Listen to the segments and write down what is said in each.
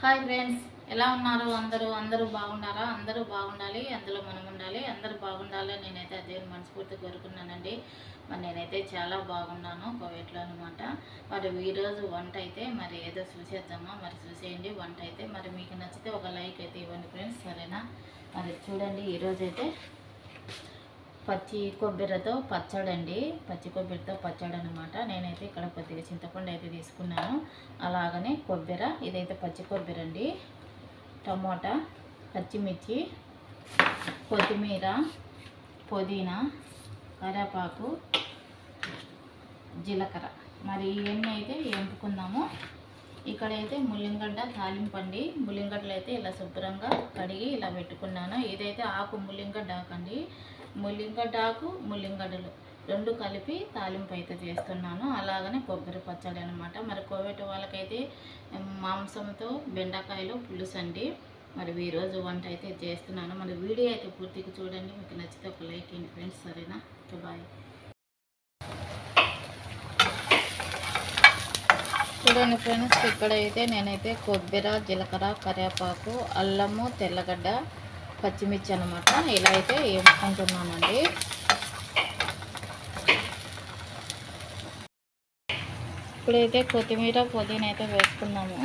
Hi friends ఎలా ఉన్నారు? అందరూ అందరూ బాగున్నారా? అందరూ బాగుండాలి అందులో మనం ఉండాలి అందరూ బాగుండాలి నేనైతే అదే మనస్ఫూర్తి కోరుకున్నానండి. మరి నేనైతే చాలా బాగున్నాను కోవిడ్లో అనమాట మరి ఈరోజు వంట అయితే మరి ఏదో చూసేద్దామా? మరి చూసేయండి వంట అయితే. మరి మీకు నచ్చితే ఒక లైక్ అయితే ఇవ్వండి ఫ్రెండ్స్ సరేనా? మరి చూడండి ఈరోజైతే పచ్చి కొబ్బరితో పచ్చడి అండి పచ్చి కొబ్బరితో పచ్చడి అనమాట నేనైతే ఇక్కడ కొద్దిగా చింతపండు అయితే తీసుకున్నాను. అలాగనే కొబ్బరి ఇదైతే పచ్చి కొబ్బరి అండి టమోటా పచ్చిమిర్చి కొత్తిమీర పుదీనా కరివేపాకు జీలకర్ర. మరి ఇవన్నీ అయితే ఎంపుకుందాము. ఇక్కడైతే ముల్లింగడ్డ తాలింపండి. ముల్లింగడ్డలు అయితే ఇలా శుభ్రంగా కడిగి ఇలా పెట్టుకున్నాను. ఇదైతే ఆకు ముల్లింగడ్డ ఆకండి. ముల్లింగడ్డ ఆకు ముల్లింగడ్డలు రెండు కలిపి తాలింపు అయితే చేస్తున్నాను. అలాగనే కొబ్బరి పచ్చడి అనమాట మరి కోవిడ్ వాళ్ళకైతే మాంసంతో బెండకాయలు పులుసు అండి మరి ఈరోజు వంట అయితే చేస్తున్నాను. మరి వీడియో అయితే పూర్తిగా చూడండి. మీకు నచ్చితే ఒక లైక్ ఇవ్వండి ఫ్రెండ్స్. సరేనా? బాయ్. చూడండి ఫ్రెండ్స్ ఇక్కడైతే నేనైతే కొబ్బరి జీలకర్ర కరివేపాకు అల్లము తెల్లగడ్డ పచ్చిమిర్చి అనమాట ఇలా అయితే వేసుకుంటున్నానండి ఇప్పుడైతే కొత్తిమీర పుదీనా అయితే వేసుకున్నాము.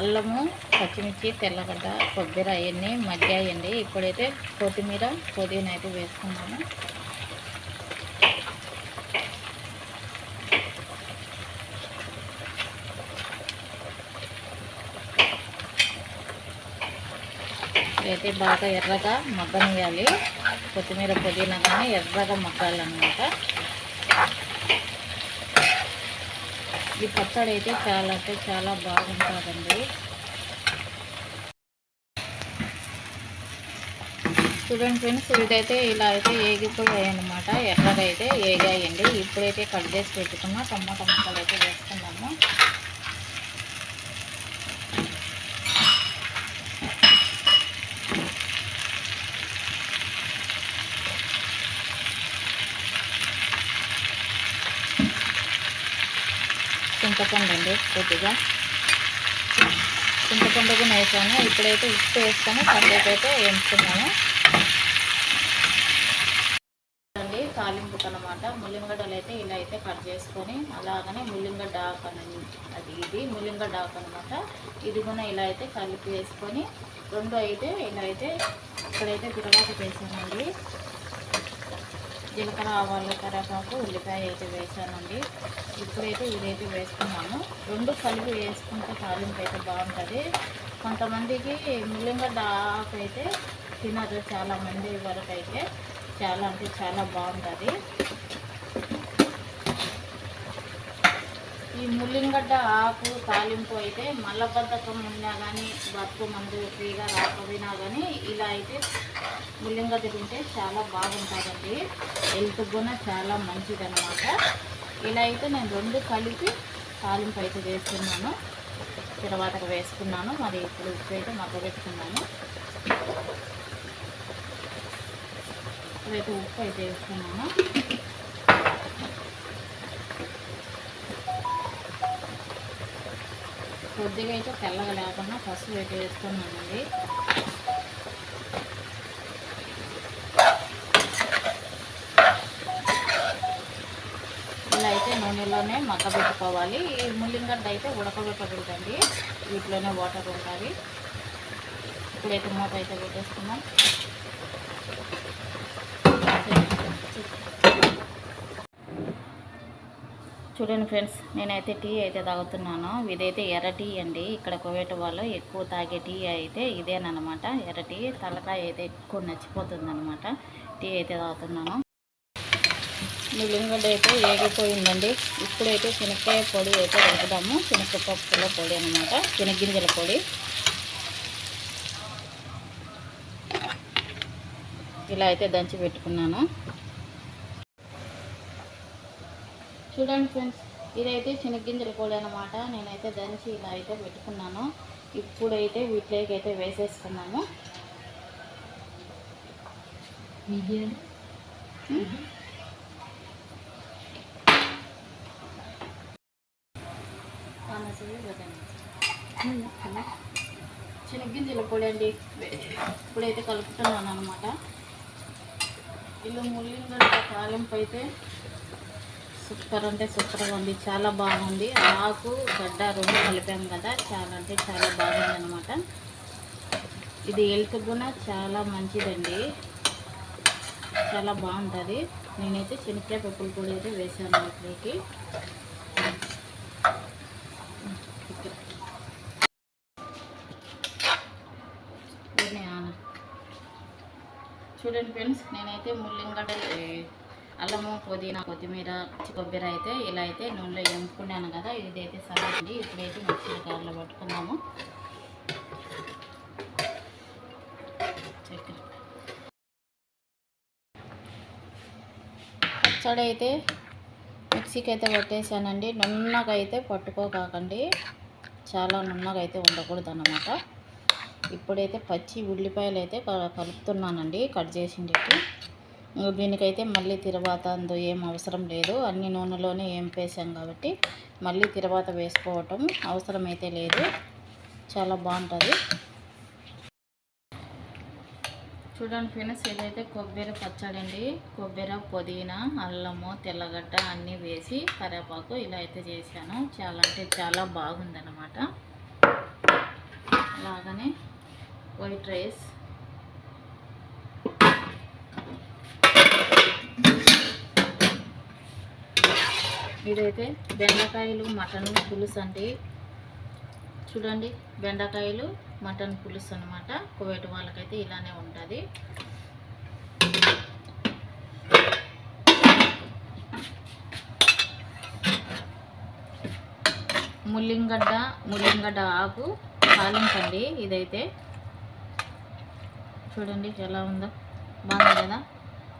అల్లము పచ్చిమిర్చి తెల్లగడ్డ కొబ్బరి అవన్నీ మగ్గాయండి. ఇప్పుడైతే కొత్తిమీర పుదీనా అయితే వేసుకున్నాము అయితే బాగా ఎర్రగా మగ్గనియాలి కొత్తిమీర పుదీనా కానీ ఎర్రగా మగ్గాలన్నమాట. ఈ పచ్చడి అయితే చాలా అంటే చాలా బాగుంటుందండి. చూడండి ఫ్రెండ్స్ ఇదైతే ఇలా అయితే ఏగిపోయాయి అనమాట ఎర్రగా అయితే ఏగాయండి. ఇప్పుడైతే కట్ చేసి పెట్టుకున్న టమాటా ముక్కలు అయితే వేసుకున్నాము చింతపండు అండి కొద్దిగా. చింతపండు కూడా వేసాను ఇప్పుడైతే ఉప్పు వేస్తాను కాసేపు అయితే వేసుకున్నాను అండి తాలింపుకు అనమాట ముల్లింగడ్డలు అయితే ఇలా అయితే కట్ చేసుకొని అలాగనే ముల్లింగడ్డ ఆక్ అని అది ఇది ముల్లింగడ్డ ఆకు అనమాట ఇది కూడా ఇలా అయితే కలిపి వేసుకొని రెండు అయితే ఇలా అయితే ఇక్కడైతే తిరగాకు వేసానండి జీలకర్ర ఆవాలు కరేపాకు ఉల్లిపాయ అయితే వేసానండి. ఇప్పుడైతే ఇదైతే వేసుకున్నాను రెండు కలిపి వేసుకుంటే తాలింపు అయితే బాగుంటుంది. కొంతమందికి ముల్లింగడ్డ ఆకు అయితే తినరు చాలా మంది వరకు అయితే చాలా అంటే చాలా బాగుంటుంది. ఈ ముల్లింగడ్డ ఆకు తాలింపు అయితే మల్లబద్ధకం ఉన్నా కానీ బతుకు మందు ఫ్రీగా రాకపోయినా కానీ ఇలా అయితే ముల్లింగడ్డ తింటే చాలా బాగుంటుందండి. హెల్త్ కూడా చాలా మంచిదన్నమాట. ఇలా అయితే నేను రెండు కలిపి తాలింపు అయితే వేస్తున్నాను. తర్వాత వేసుకున్నాను. మరి ఇప్పుడు ఉప్పు అయితే మగ్గబెట్టుకున్నాను. ఇప్పుడైతే ఉప్పు అయితే వేస్తున్నాను కొద్దిగా అయితే తెల్లగా లేకుండా పసుపు అయితే వేసుకున్నానండి ఇలా అయితే నూనెలోనే మగ్గబెట్టుకోవాలి. ఈ ముల్లింగడ్డ అయితే ఉడకబెట్టకూడదండి. వీటిలోనే వాటర్ ఉంటుంది ఇప్పుడైతే మూత అయితే పెట్టేసుకున్నాం చూడండి ఫ్రెండ్స్ నేనైతే టీ అయితే తాగుతున్నాను. ఇదైతే ఎర్ర టీ అండి. ఇక్కడ కువేట వాళ్ళు ఎక్కువ తాగే టీ అయితే ఇదేనమాట ఎర్ర టీ తలకాయ అయితే ఎక్కువ నచ్చిపోతుంది అనమాట టీ అయితే తాగుతున్నాను. మిలింగడ్డ అయితే ఏగిపోయిందండి. ఇప్పుడైతే శనక్కాయ పొడి అయితే వేద్దాము శనగపప్పుల పొడి అనమాట శనగింజల పొడి. ఇలా అయితే దంచి పెట్టుకున్నాను. చూడండి ఫ్రెండ్స్ ఇదైతే శనగ్గింజల పొడి అనమాట నేనైతే దంచి ఇలా అయితే పెట్టుకున్నాను. ఇప్పుడైతే వీటిలోకి అయితే వేసేసుకున్నాము శనగ్గింజల పొడి అండి. ఇప్పుడైతే కలుపుతున్నాను అనమాట ఇల్లు ముల్లింగడ్డ తాలింపు అయితే సూపర్ అంటే సూపర్గా ఉంది. చాలా బాగుంది. ఆకు గడ్డ రెండు కలిపాం కదా. చాలా అంటే చాలా బాగుంది అనమాట ఇది హెల్త్ కూడా చాలా మంచిదండి. చాలా బాగుంటుంది. నేనైతే శనక్కాయ పప్పులు కూడా అయితే వేసాను ఇట్లోకి చూడండి ఫ్రెండ్స్ నేనైతే ముల్లింగడ్డ అల్లము పుదీనా కొత్తిమీర కొబ్బరి అయితే ఇలా అయితే నూనెలో ఎంపుకున్నాను కదా ఇదైతే సరైంది ఇప్పుడైతే మిక్సీ కారులో పట్టుకుందాము. పచ్చడి అయితే మిక్సీకి అయితే పట్టేసానండి నున్నగా అయితే పట్టుకోకాకండి. చాలా నున్నగా అయితే ఉండకూడదు అన్నమాట ఇప్పుడైతే పచ్చి ఉల్లిపాయలు అయితే క- కలుపుతున్నానండి. కట్ చేసిండేటి. దీనికైతే మళ్ళీ తిరువాత అందు ఏం అవసరం లేదు. అన్ని నూనెలోనే ఏం వేసాం కాబట్టి మళ్ళీ తిరువాత వేసుకోవటం అవసరమైతే లేదు. చాలా బాగుంటుంది. చూడండి ఫ్రెండ్స్ ఇదైతే కొబ్బరి పచ్చడి అండి. కొబ్బరి పుదీనా అల్లము తెల్లగడ్డ అన్నీ వేసి కరేపాకు ఇలా అయితే చేశాను. చాలా అంటే చాలా బాగుందన్నమాట. అలాగనే వైట్ రైస్ ఇదైతే బెండకాయలు మటన్ పులుసు అండి. చూడండి బెండకాయలు మటన్ పులుసు అనమాట కువైట్ వాళ్ళకైతే ఇలానే ఉంటుంది. ముల్లింగడ్డ ముల్లింగడ్డ ఆకు తాలింపండి ఇదైతే. చూడండి ఎలా ఉందో. బాగుంది కదా?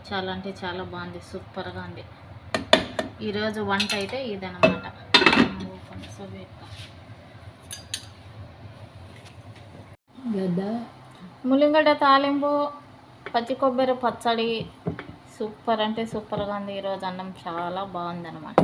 చాలా అంటే చాలా బాగుంది సూపర్గా ఉంది. ఈరోజు వంట అయితే ఇదనమాట ములింగడ్డ తాలింపు పచ్చి కొబ్బరి పచ్చడి సూపర్ అంటే సూపర్గా ఉంది. ఈరోజు అన్నం చాలా బాగుంది అనమాట